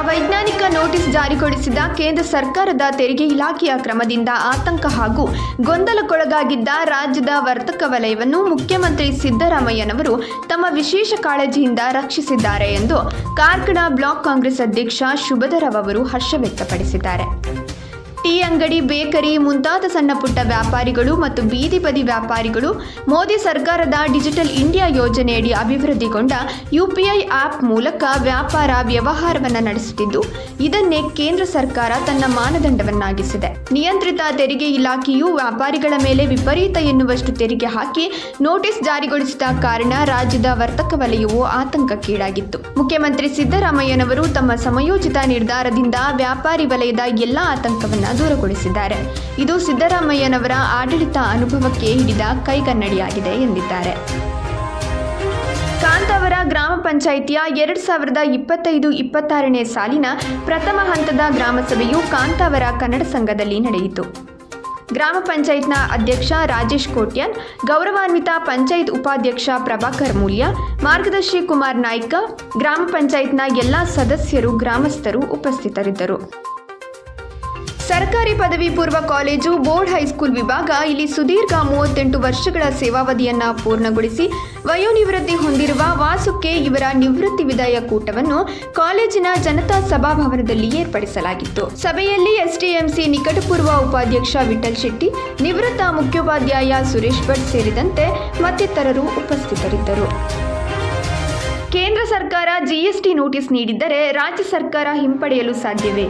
ಅವೈಜ್ಞಾನಿಕ ನೋಟಿಸ್ ಜಾರಿಗೊಳಿಸಿದ ಕೇಂದ್ರ ಸರ್ಕಾರದ ತೆರಿಗೆ ಇಲಾಖೆಯ ಕ್ರಮದಿಂದ ಆತಂಕ ಹಾಗೂ ಗೊಂದಲಕ್ಕೊಳಗಾಗಿದ್ದ ರಾಜ್ಯದ ವರ್ತಕ ವಲಯವನ್ನು ಮುಖ್ಯಮಂತ್ರಿ ಸಿದ್ದರಾಮಯ್ಯನವರು ತಮ್ಮ ವಿಶೇಷ ಕಾಳಜಿಯಿಂದ ರಕ್ಷಿಸಿದ್ದಾರೆ ಎಂದು ಕಾರ್ಕಳ ಬ್ಲಾಕ್ ಕಾಂಗ್ರೆಸ್ ಅಧ್ಯಕ್ಷ ಶುಭಧರವ್ ಅವರು ಹರ್ಷ ವ್ಯಕ್ತಪಡಿಸಿದ್ದಾರೆ. ಟೀ ಅಂಗಡಿ, ಬೇಕರಿ ಮುಂತಾದ ಸಣ್ಣ ಪುಟ್ಟ ವ್ಯಾಪಾರಿಗಳು ಮತ್ತು ಬೀದಿ ಬದಿ ವ್ಯಾಪಾರಿಗಳು ಮೋದಿ ಸರ್ಕಾರದ ಡಿಜಿಟಲ್ ಇಂಡಿಯಾ ಯೋಜನೆಯಡಿ ಅಭಿವೃದ್ಧಿಗೊಂಡ ಯುಪಿಐ ಆಪ್ ಮೂಲಕ ವ್ಯಾಪಾರ ವ್ಯವಹಾರವನ್ನು ನಡೆಸುತ್ತಿದ್ದು, ಇದನ್ನೇ ಕೇಂದ್ರ ಸರ್ಕಾರ ತನ್ನ ಮಾನದಂಡವನ್ನಾಗಿಸಿದೆ. ನಿಯಂತ್ರಿತ ತೆರಿಗೆ ಇಲಾಖೆಯು ವ್ಯಾಪಾರಿಗಳ ಮೇಲೆ ವಿಪರೀತ ಎನ್ನುವಷ್ಟು ತೆರಿಗೆ ಹಾಕಿ ನೋಟಿಸ್ ಜಾರಿಗೊಳಿಸಿದ ಕಾರಣ ರಾಜ್ಯದ ವರ್ತಕ ವಲಯವು ಆತಂಕಕ್ಕೀಡಾಗಿತ್ತು. ಮುಖ್ಯಮಂತ್ರಿ ಸಿದ್ದರಾಮಯ್ಯನವರು ತಮ್ಮ ಸಮಯೋಚಿತ ನಿರ್ಧಾರದಿಂದ ವ್ಯಾಪಾರಿ ವಲಯದ ಎಲ್ಲ ಆತಂಕವನ್ನು ದೂರಗೊಳಿಸಿದ್ದಾರೆ. ಇದು ಸಿದ್ದರಾಮಯ್ಯನವರ ಆಡಳಿತ ಅನುಭವಕ್ಕೆ ಹಿಡಿದ ಕೈಗನ್ನಡಿಯಾಗಿದೆ ಎಂದಿದ್ದಾರೆ. ಕಾಂತಾವರ ಗ್ರಾಮ ಪಂಚಾಯಿತಿಯ ಎರಡು ಸಾವಿರದ ಇಪ್ಪತ್ತೈದು ಇಪ್ಪತ್ತಾರನೇ ಸಾಲಿನ ಪ್ರಥಮ ಹಂತದ ಗ್ರಾಮಸಭೆಯು ಕಾಂತಾವರ ಕನ್ನಡ ಸಂಘದಲ್ಲಿ ನಡೆಯಿತು. ಗ್ರಾಮ ಪಂಚಾಯತ್ನ ಅಧ್ಯಕ್ಷ ರಾಜೇಶ್ ಕೋಟ್ಯಾನ್, ಗೌರವಾನ್ವಿತ ಪಂಚಾಯತ್ ಉಪಾಧ್ಯಕ್ಷ ಪ್ರಭಾಕರ್ ಮೂಲ್ಯ, ಮಾರ್ಗದರ್ಶಿ ಕುಮಾರ್ ನಾಯ್ಕ, ಗ್ರಾಮ ಪಂಚಾಯತ್ನ ಎಲ್ಲ ಸದಸ್ಯರು, ಗ್ರಾಮಸ್ಥರು ಉಪಸ್ಥಿತರಿದ್ದರು. ಸರ್ಕಾರಿ ಪದವಿ ಪೂರ್ವ ಕಾಲೇಜು ಬೋರ್ಡ್ ಹೈಸ್ಕೂಲ್ ವಿಭಾಗ ಇಲ್ಲಿ ಸುದೀರ್ಘ ಮೂವತ್ತೆಂಟು ವರ್ಷಗಳ ಸೇವಾವಧಿಯನ್ನ ಪೂರ್ಣಗೊಳಿಸಿ ವಯೋನಿವೃತ್ತಿ ಹೊಂದಿರುವ ವಾಸುಕ್ಕೆ ಇವರ ನಿವೃತ್ತಿ ವಿದಾಯ ಕೂಟವನ್ನು ಕಾಲೇಜಿನ ಜನತಾ ಸಭಾಭವನದಲ್ಲಿ ಏರ್ಪಡಿಸಲಾಗಿತ್ತು. ಸಭೆಯಲ್ಲಿ ಎಸ್ಡಿಎಂಸಿ ನಿಕಟಪೂರ್ವ ಉಪಾಧ್ಯಕ್ಷ ವಿಠಲ್ ಶೆಟ್ಟಿ, ನಿವೃತ್ತ ಮುಖ್ಯೋಪಾಧ್ಯಾಯ ಸುರೇಶ್ ಭಟ್ ಸೇರಿದಂತೆ ಮತ್ತಿತರರು ಉಪಸ್ಥಿತರಿದ್ದರು. ಕೇಂದ್ರ ಸರ್ಕಾರ ಜಿಎಸ್ಟಿ ನೋಟಿಸ್ ನೀಡಿದ್ದರೆ ರಾಜ್ಯ ಸರ್ಕಾರ ಹಿಂಪಡೆಯಲು ಸಾಧ್ಯವೇ?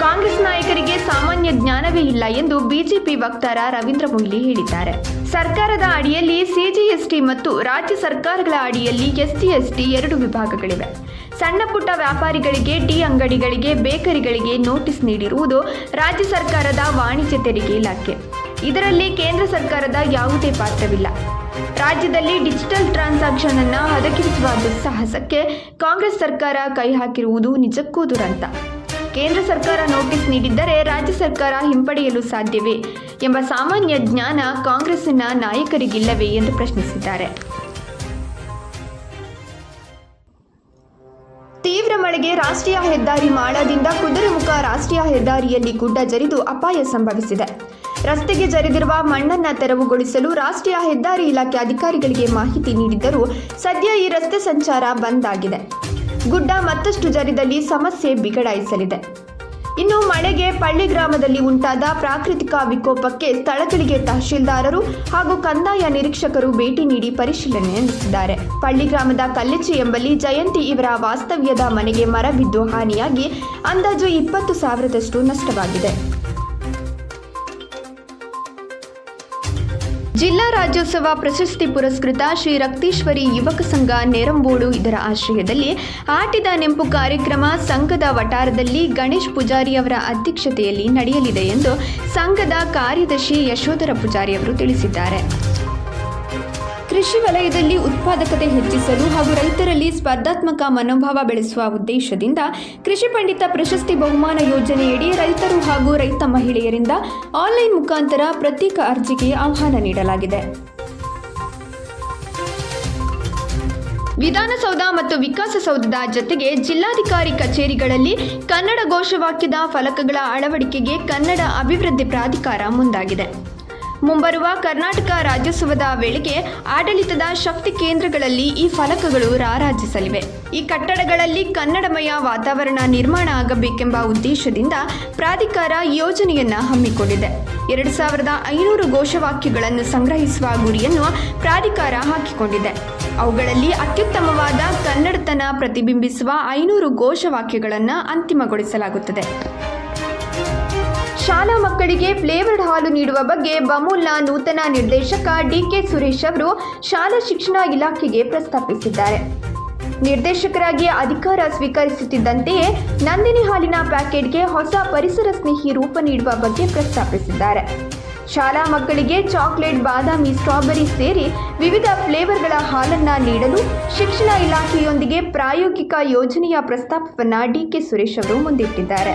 ಕಾಂಗ್ರೆಸ್ ನಾಯಕರಿಗೆ ಸಾಮಾನ್ಯ ಜ್ಞಾನವೇ ಇಲ್ಲ ಎಂದು ಬಿಜೆಪಿ ವಕ್ತಾರ ರವೀಂದ್ರ ಮೊಯ್ಲಿ ಹೇಳಿದ್ದಾರೆ. ಸರ್ಕಾರದ ಅಡಿಯಲ್ಲಿ ಸಿಜಿಎಸ್ಟಿ ಮತ್ತು ರಾಜ್ಯ ಸರ್ಕಾರಗಳ ಅಡಿಯಲ್ಲಿ ಎಸ್ಸಿಎಸ್ಟಿ ಎರಡು ವಿಭಾಗಗಳಿವೆ. ಸಣ್ಣ ಪುಟ್ಟ ವ್ಯಾಪಾರಿಗಳಿಗೆ ಟೀ ಅಂಗಡಿಗಳಿಗೆ, ಬೇಕರಿಗಳಿಗೆ ನೋಟಿಸ್ ನೀಡಿರುವುದು ರಾಜ್ಯ ಸರ್ಕಾರದ ವಾಣಿಜ್ಯ ತೆರಿಗೆ ಇಲಾಖೆ. ಇದರಲ್ಲಿ ಕೇಂದ್ರ ಸರ್ಕಾರದ ಯಾವುದೇ ಪಾತ್ರವಿಲ್ಲ. ರಾಜ್ಯದಲ್ಲಿ ಡಿಜಿಟಲ್ ಟ್ರಾನ್ಸಾಕ್ಷನ್ ಅನ್ನು ಹದಗಿರಿಸುವ ದುಸ್ಸಾಹಸಕ್ಕೆ ಕಾಂಗ್ರೆಸ್ ಸರ್ಕಾರ ಕೈ ಹಾಕಿರುವುದು ನಿಜಕ್ಕೂ ದುರಂತ. ಕೇಂದ್ರ ಸರ್ಕಾರ ನೋಟಿಸ್ ನೀಡಿದ್ದರೆ ರಾಜ್ಯ ಸರ್ಕಾರ ಹಿಂಪಡೆಯಲು ಸಾಧ್ಯವೇ ಎಂಬ ಸಾಮಾನ್ಯ ಜ್ಞಾನ ಕಾಂಗ್ರೆಸ್ನ ನಾಯಕರಿಗಿಲ್ಲವೇ ಎಂದು ಪ್ರಶ್ನಿಸಿದ್ದಾರೆ. ತೀವ್ರ ಮಳೆಗೆ ರಾಷ್ಟ್ರೀಯ ಹೆದ್ದಾರಿ ಮಾಳದಿಂದ ಕುದುರೆಮುಖ ರಾಷ್ಟ್ರೀಯ ಹೆದ್ದಾರಿಯಲ್ಲಿ ಗುಡ್ಡ ಜರಿದು ಅಪಾಯ ಸಂಭವಿಸಿದೆ. ರಸ್ತೆಗೆ ಜರಿದಿರುವ ಮಣ್ಣನ್ನು ತೆರವುಗೊಳಿಸಲು ರಾಷ್ಟ್ರೀಯ ಹೆದ್ದಾರಿ ಇಲಾಖೆ ಅಧಿಕಾರಿಗಳಿಗೆ ಮಾಹಿತಿ ನೀಡಿದ್ದರೂ ಸದ್ಯ ಈ ರಸ್ತೆ ಸಂಚಾರ ಬಂದ್ ಆಗಿದೆ. ಗುಡ್ಡ ಮತ್ತಷ್ಟು ಜರಿದಲ್ಲಿ ಸಮಸ್ಯೆ ಬಿಗಡಾಯಿಸಲಿದೆ. ಇನ್ನು ಮಳೆಗೆ ಪಳ್ಳಿ ಗ್ರಾಮದಲ್ಲಿ ಉಂಟಾದ ಪ್ರಾಕೃತಿಕ ವಿಕೋಪಕ್ಕೆ ಸ್ಥಳಗಳಿಗೆ ತಹಶೀಲ್ದಾರರು ಹಾಗೂ ಕಂದಾಯ ನಿರೀಕ್ಷಕರು ಭೇಟಿ ನೀಡಿ ಪರಿಶೀಲನೆ ನಡೆಸಿದ್ದಾರೆ. ಪಳ್ಳಿ ಗ್ರಾಮದ ಕಲ್ಲಿಚಿ ಎಂಬಲ್ಲಿ ಜಯಂತಿ ಇವರ ವಾಸ್ತವ್ಯದ ಮನೆಗೆ ಮರ ಬಿದ್ದು ಹಾನಿಯಾಗಿ ಅಂದಾಜು ಇಪ್ಪತ್ತು ಸಾವಿರದಷ್ಟು ನಷ್ಟವಾಗಿದೆ. ಜಿಲ್ಲಾ ರಾಜ್ಯೋತ್ಸವ ಪ್ರಶಸ್ತಿ ಪುರಸ್ಕೃತ ಶ್ರೀ ರಕ್ತೇಶ್ವರಿ ಯುವಕ ಸಂಘ ನೆರಂಬೋಡು ಇದರ ಆಶ್ರಯದಲ್ಲಿ ಆಟಿದ ನೆಂಪು ಕಾರ್ಯಕ್ರಮ ಸಂಘದ ವಟಾರದಲ್ಲಿ ಗಣೇಶ್ ಪೂಜಾರಿ ಅವರ ಅಧ್ಯಕ್ಷತೆಯಲ್ಲಿ ನಡೆಯಲಿದೆ ಎಂದು ಸಂಘದ ಕಾರ್ಯದರ್ಶಿ ಯಶೋಧರ ಪೂಜಾರಿ ಅವರು ತಿಳಿಸಿದ್ದಾರೆ. ಕೃಷಿ ವಲಯದಲ್ಲಿ ಉತ್ಪಾದಕತೆ ಹೆಚ್ಚಿಸಲು ಹಾಗೂ ರೈತರಲ್ಲಿ ಸ್ಪರ್ಧಾತ್ಮಕ ಮನೋಭಾವ ಬೆಳೆಸುವ ಉದ್ದೇಶದಿಂದ ಕೃಷಿ ಪಂಡಿತ ಪ್ರಶಸ್ತಿ ಬಹುಮಾನ ಯೋಜನೆಯಡಿ ರೈತರು ಹಾಗೂ ರೈತ ಮಹಿಳೆಯರಿಂದ ಆನ್ಲೈನ್ ಮುಖಾಂತರ ಪ್ರತ್ಯೇಕ ಅರ್ಜಿಗೆ ಆಹ್ವಾನ ನೀಡಲಾಗಿದೆ. ವಿಧಾನಸೌಧ ಮತ್ತು ವಿಕಾಸಸೌಧದ ಜೊತೆಗೆ ಜಿಲ್ಲಾಧಿಕಾರಿ ಕಚೇರಿಗಳಲ್ಲಿ ಕನ್ನಡ ಘೋಷವಾಕ್ಯದ ಫಲಕಗಳ ಅಳವಡಿಕೆಗೆ ಕನ್ನಡ ಅಭಿವೃದ್ಧಿ ಪ್ರಾಧಿಕಾರ ಮುಂದಾಗಿದೆ. ಮುಂಬರುವ ಕರ್ನಾಟಕ ರಾಜ್ಯೋತ್ಸವದ ವೇಳೆಗೆ ಆಡಳಿತದ ಶಕ್ತಿ ಕೇಂದ್ರಗಳಲ್ಲಿ ಈ ಫಲಕಗಳು ರಾರಾಜಿಸಲಿವೆ. ಈ ಕಟ್ಟಡಗಳಲ್ಲಿ ಕನ್ನಡಮಯ ವಾತಾವರಣ ನಿರ್ಮಾಣ ಆಗಬೇಕೆಂಬ ಉದ್ದೇಶದಿಂದ ಪ್ರಾಧಿಕಾರ ಯೋಜನೆಯನ್ನ ಹಮ್ಮಿಕೊಂಡಿದೆ. ಎರಡು ಸಾವಿರದ ಐನೂರು ಘೋಷವಾಕ್ಯಗಳನ್ನು ಸಂಗ್ರಹಿಸುವ ಗುರಿಯನ್ನು ಪ್ರಾಧಿಕಾರ ಹಾಕಿಕೊಂಡಿದೆ. ಅವುಗಳಲ್ಲಿ ಅತ್ಯುತ್ತಮವಾದ ಕನ್ನಡತನ ಪ್ರತಿಬಿಂಬಿಸುವ ಐನೂರು ಘೋಷವಾಕ್ಯಗಳನ್ನು ಅಂತಿಮಗೊಳಿಸಲಾಗುತ್ತದೆ. ಶಾಲಾ ಮಕ್ಕಳಿಗೆ ಫ್ಲೇವರ್ಡ್ ಹಾಲು ನೀಡುವ ಬಗ್ಗೆ ಬಮೂಲ್ನ ನೂತನ ನಿರ್ದೇಶಕ ಡಿಕೆ ಸುರೇಶ್ ಅವರು ಶಾಲಾ ಶಿಕ್ಷಣ ಇಲಾಖೆಗೆ ಪ್ರಸ್ತಾಪಿಸಿದ್ದಾರೆ. ನಿರ್ದೇಶಕರಾಗಿ ಅಧಿಕಾರ ಸ್ವೀಕರಿಸುತ್ತಿದ್ದಂತೆಯೇ ನಂದಿನಿ ಹಾಲಿನ ಪ್ಯಾಕೆಟ್ಗೆ ಹೊಸ ಪರಿಸರ ಸ್ನೇಹಿ ರೂಪ ನೀಡುವ ಬಗ್ಗೆ ಪ್ರಸ್ತಾಪಿಸಿದ್ದಾರೆ. ಶಾಲಾ ಮಕ್ಕಳಿಗೆ ಚಾಕ್ಲೇಟ್, ಬಾದಾಮಿ, ಸ್ಟ್ರಾಬೆರಿ ಸೇರಿ ವಿವಿಧ ಫ್ಲೇವರ್ಗಳ ಹಾಲನ್ನು ನೀಡಲು ಶಿಕ್ಷಣ ಇಲಾಖೆಯೊಂದಿಗೆ ಪ್ರಾಯೋಗಿಕ ಯೋಜನೆಯ ಪ್ರಸ್ತಾಪವನ್ನು ಡಿಕೆ ಸುರೇಶ್ ಅವರು ಮುಂದಿಟ್ಟಿದ್ದಾರೆ.